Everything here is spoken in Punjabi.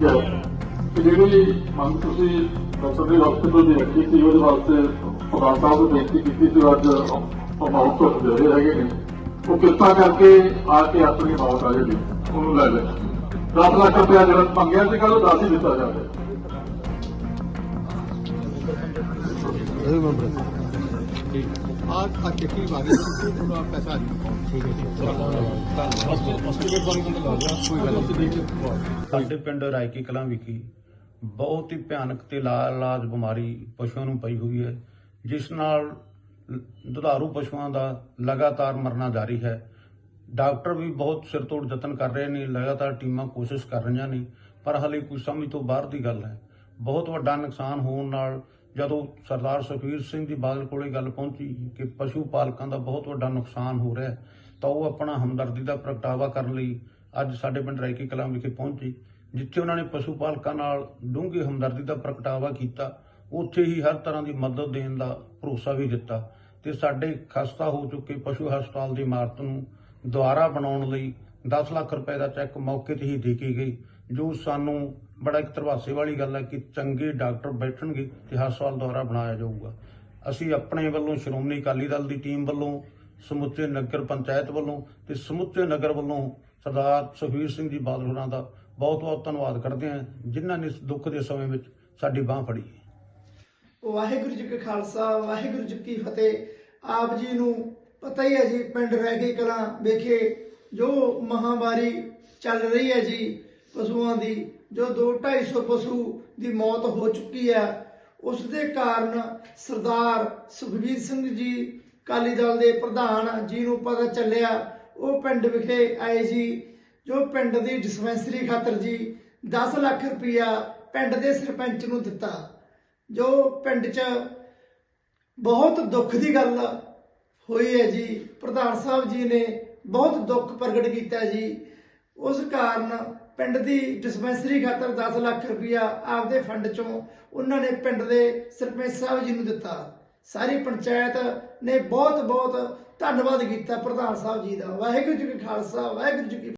ਜਿਹੜੀ ਮੰਗ ਤੁਸੀਂ ਡਾਕਟਰ ਦੇ ਹਸਪੀਟਲ ਦੀ ਰੱਖੀ ਸੀ ਉਹਦੇ ਵਾਸਤੇ ਪ੍ਰਧਾਨ ਸਾਹਿਬ ਨੂੰ ਬੇਨਤੀ ਕੀਤੀ ਸੀ, ਅੱਜ ਉਹ ਮੌਤ ਤੋਂ ਦੇ ਹੈਗੇ ਨੇ। ਉਹ ਕਿਰਪਾ ਕਰਕੇ ਆ ਕੇ ਆਪਣੀ ਮੌਤ ਆ ਜਿਹੜੀ, ਉਹਨੂੰ ਲੈ ਲੈ 10 ਲੱਖ ਰੁਪਇਆ ਜਿਹੜਾ ਮੰਗਿਆ ਸੀ ਕੱਲ ਉਹ 10 ਹੀ ਦਿੱਤਾ ਜਾਵੇ आज आज चिट्ठी मांगी थोड़ा पैसा आ ठीक ਸਾਡੇ ਪਿੰਡ ਰਾਇਕੀ ਕਲਾਂ ਵਿਖੇ ਬਹੁਤ ਹੀ ਭਿਆਨਕ ਤੇ ਲਾਜ ਬਿਮਾਰੀ ਪਸ਼ੂਆਂ ਨੂੰ ਪਈ ਹੋਈ ਹੈ ਜਿਸ ਨਾਲ ਲ- ਦੁਧਾਰੂ ਪਸ਼ੂਆਂ ਦਾ ਲਗਾਤਾਰ ਮਰਨਾ ਜਾਰੀ ਹੈ ਡਾਕਟਰ ਵੀ ਬਹੁਤ ਸਿਰ ਤੋੜ ਯਤਨ ਕਰ ਰਹੇ ਨੇ ਲਗਾਤਾਰ ਟੀਮਾਂ ਕੋਸ਼ਿਸ਼ ਕਰ ਰਹੀਆਂ ਨੇ ਪਰ ਹਲੇ ਕੁਝ ਸਮਝ ਤੋਂ ਬਾਹਰ ਦੀ ਗੱਲ ਹੈ ਬਹੁਤ ਵੱਡਾ ਨੁਕਸਾਨ ਹੋਣ ਨਾਲ ਜਦੋਂ ਸਰਦਾਰ ਸੁਖਵੀਰ ਸਿੰਘ ਜੀ ਬਾਦਲ ਕੋਲੇ ਗੱਲ ਪਹੁੰਚੀ ਕਿ ਪਸ਼ੂ ਪਾਲਕਾਂ ਦਾ ਬਹੁਤ ਵੱਡਾ ਨੁਕਸਾਨ ਹੋ ਰਿਹਾ ਤਾਂ ਉਹ ਆਪਣਾ ਹਮਦਰਦੀ ਦਾ ਪ੍ਰਗਟਾਵਾ ਕਰਨ ਲਈ ਅੱਜ ਸਾਡੇ ਪਿੰਡ ਰਾਇਕੀ ਕਲਾਂ ਵਿਖੇ ਪਹੁੰਚੇ, ਜਿੱਥੇ ਉਹਨਾਂ ਨੇ ਪਸ਼ੂ ਪਾਲਕਾਂ ਨਾਲ ਡੂੰਘੀ ਹਮਦਰਦੀ ਦਾ ਪ੍ਰਗਟਾਵਾ ਕੀਤਾ, ਉੱਥੇ ਹੀ ਹਰ ਤਰ੍ਹਾਂ ਦੀ ਮਦਦ ਦੇਣ ਦਾ ਭਰੋਸਾ ਵੀ ਦਿੱਤਾ ਤੇ ਸਾਡੇ ਖਸਤਾ ਹੋ ਚੁੱਕੇ ਪਸ਼ੂ ਹਸਪਤਾਲ ਦੀ ਇਮਾਰਤ ਨੂੰ ਦੁਬਾਰਾ ਬਣਾਉਣ ਲਈ 10 ਲੱਖ ਰੁਪਏ ਦਾ ਚੈੱਕ ਮੌਕੇ ਤੇ ਹੀ ਦੇ ਕੇ ਗਈ ਜੋ ਸਾਨੂੰ ਬੜਾ ਇੱਕ ਤਰਵਾਸੇ ਵਾਲੀ ਗੱਲ ਹੈ ਕਿ ਚੰਗੇ ਡਾਕਟਰ ਬੈਠਣਗੇ ਤੇ ਹਸਪਤਾਲ ਦੁਆਰਾ ਬਣਾਇਆ ਜਾਊਗਾ। ਅਸੀਂ ਆਪਣੇ ਵੱਲੋਂ ਸ਼੍ਰੋਮਣੀ ਅਕਾਲੀ ਦਲ ਦੀ ਟੀਮ ਵੱਲੋਂ, ਸਮੁੱਚੇ ਨਗਰ ਪੰਚਾਇਤ ਵੱਲੋਂ ਤੇ ਸਮੁੱਚੇ ਨਗਰ ਵੱਲੋਂ ਸਰਦਾਰ ਸੁਖਵੀਰ ਸਿੰਘ ਜੀ ਬਾਦਲ ਹੋਰਾਂ ਦਾ ਬਹੁਤ ਬਹੁਤ ਧੰਨਵਾਦ ਕਰਦੇ ਹਾਂ, ਜਿਨ੍ਹਾਂ ਨੇ ਇਸ ਦੁੱਖ ਦੇ ਸਮੇਂ ਵਿੱਚ ਸਾਡੀ ਬਾਹ ਫੜੀ ਵਾਹਿਗੁਰੂ ਜੀ ਕਾ ਖਾਲਸਾ, ਵਾਹਿਗੁਰੂ ਜੀ ਕੀ ਫਤਿਹ। ਆਪ ਜੀ ਨੂੰ ਪਤਾ ਹੀ ਹੈ ਜੀ, ਪਿੰਡ ਰਹਿ ਗਈ ਕਲਾਂ ਵੇਖੇ ਜੋ ਮਹਾਮਾਰੀ ਚੱਲ ਰਹੀ ਹੈ ਜੀ, ਪਸ਼ੂਆਂ ਦੀ। ਜੋ 2-250 ਪਸ਼ੂ ਦੀ ਮੌਤ ਹੋ ਚੁੱਕੀ ਹੈ, ਉਸ ਦੇ ਕਾਰਨ ਸਰਦਾਰ ਸੁਖਬੀਰ ਸਿੰਘ ਜੀ ਕਾਲੀ ਦਲ ਦੇ ਪ੍ਰਧਾਨ ਜੀ ਨੂੰ ਪਤਾ ਚੱਲਿਆ, ਉਹ ਪਿੰਡ ਵਿਖੇ ਆਏ ਜੀ, ਜੋ ਪਿੰਡ ਦੀ ਡਿਸਪੈਂਸਰੀ ਖਾਤਰ ਜੀ 10 ਲੱਖ ਰੁਪਇਆ ਪਿੰਡ ਦੇ ਸਰਪੰਚ ਨੂੰ ਦਿੱਤਾ, ਜੋ ਪਿੰਡ 'ਚ ਬਹੁਤ ਦੁੱਖ ਦੀ ਗੱਲ ਹੋਈ ਹੈ ਜੀ। ਪ੍ਰਧਾਨ ਸਾਹਿਬ ਜੀ ਨੇ ਬਹੁਤ ਦੁੱਖ ਪ੍ਰਗਟ ਕੀਤਾ ਜੀ। ਉਸ ਕਾਰਨ ਪਿੰਡ ਦੀ ਡਿਸਪੈਂਸਰੀ ਖਾਤਰ 10 ਲੱਖ ਰੁਪਇਆ ਆਪਦੇ ਫੰਡ ਚੋਂ ਉਹਨਾਂ ਨੇ ਪਿੰਡ ਦੇ ਸਰਪੰਚ ਸਾਹਿਬ ਜੀ ਨੂੰ ਦਿੱਤਾ। ਸਾਰੀ ਪੰਚਾਇਤ ਨੇ ਬਹੁਤ ਬਹੁਤ ਧੰਨਵਾਦ ਕੀਤਾ ਪ੍ਰਧਾਨ ਸਾਹਿਬ ਜੀ ਦਾ। ਵਾਹਿਗੁਰੂ ਜੀ ਕਾ ਖਾਲਸਾ, ਵਾਹਿਗੁਰੂ ਜੀ ਕੀ